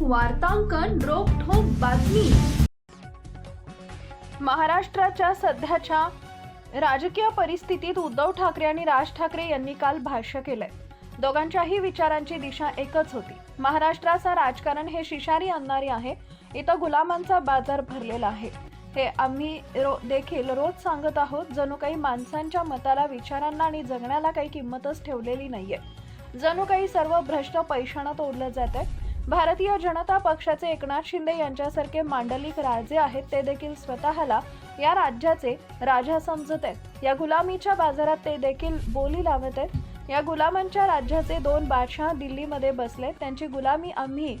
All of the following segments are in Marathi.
वार्तांकन रोखोक बातमी. महाराष्ट्राच्या सध्याच्या राजकीय परिस्थितीत उद्धव ठाकरे आणि राज ठाकरे यांनी काल भाष्य केलंय. दोघांच्याही विचारांची दिशा एकच होती. महाराष्ट्राचं राजकारण हे शिशारी आणणारे आहे. इथं गुलामांचा बाजार भरलेला आहे. हे आम्ही रो देखील रोज सांगत आहोत जणू काही माणसांच्या मताला विचारांना आणि जगण्याला काही किंमतच ठेवलेली नाहीये. जणू काही सर्व भ्रष्ट पैशानं तोडलं जात आहे. भारतीय जनता पक्षाचे एकनाथ शिंदे यांच्यासारखे मांडलिक राजे आहेत ते देखील स्वतःला या राज्याचे राजा समजत आहेत. या गुलामीच्या बाजारात ते देखील बोली लावत आहेत. या गुलामांच्या राज्याचे दोन बादशाह दिल्लीमध्ये बसले त्यांची गुलामी आम्ही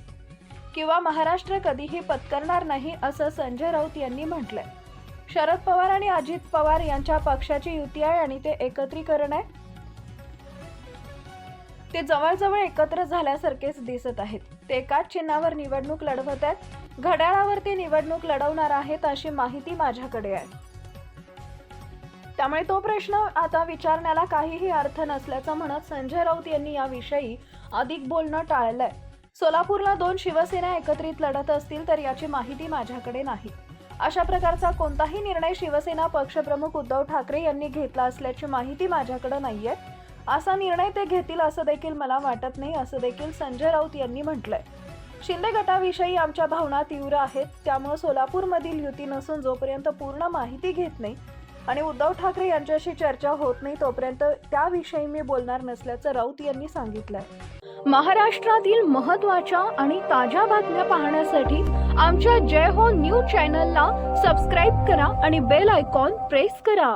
किंवा महाराष्ट्र कधीही पत्करणार नाही असं संजय राऊत यांनी म्हटलंय. शरद पवार आणि अजित पवार यांच्या पक्षाची युती आहे आणि ते एकत्रीकरण आहे. ते जवळजवळ एकत्र झाल्यासारखेच दिसत आहेत. ते एकाच चिन्हावर निवडणूक लढवत आहेत. घड्याळावर ते निवडणूक लढवणार आहेत अशी माहिती माझ्याकडे आहे. त्यामुळे तो प्रश्न आता विचारण्याला काहीही अर्थ नसल्याचं म्हणत संजय राऊत यांनी याविषयी अधिक बोलणं टाळलंय. सोलापूरला दोन शिवसेना एकत्रित लढत असतील तर याची माहिती माझ्याकडे नाही. अशा प्रकारचा कोणताही निर्णय शिवसेना पक्षप्रमुख उद्धव ठाकरे यांनी घेतला असल्याची माहिती माझ्याकडे नाहीये. असा निर्णय ते घेतील असं देखील मला वाटत नाही असं देखील संजय राऊत यांनी म्हटलंय. शिंदे गटाविषयी आमच्या भावना तीव्र आहेत त्यामुळे सोलापूरमधील युती नसून जोपर्यंत पूर्ण माहिती घेत नाही आणि उद्धव ठाकरे यांच्याशी चर्चा होत नाही तोपर्यंत त्याविषयी मी बोलणार नसल्याचं राऊत यांनी सांगितलंय. महाराष्ट्रातील महत्त्वाच्या आणि ताज्या बातम्या पाहण्यासाठी आमच्या जय हो न्यूज चॅनलला सबस्क्राईब करा आणि बेल आयकॉन प्रेस करा.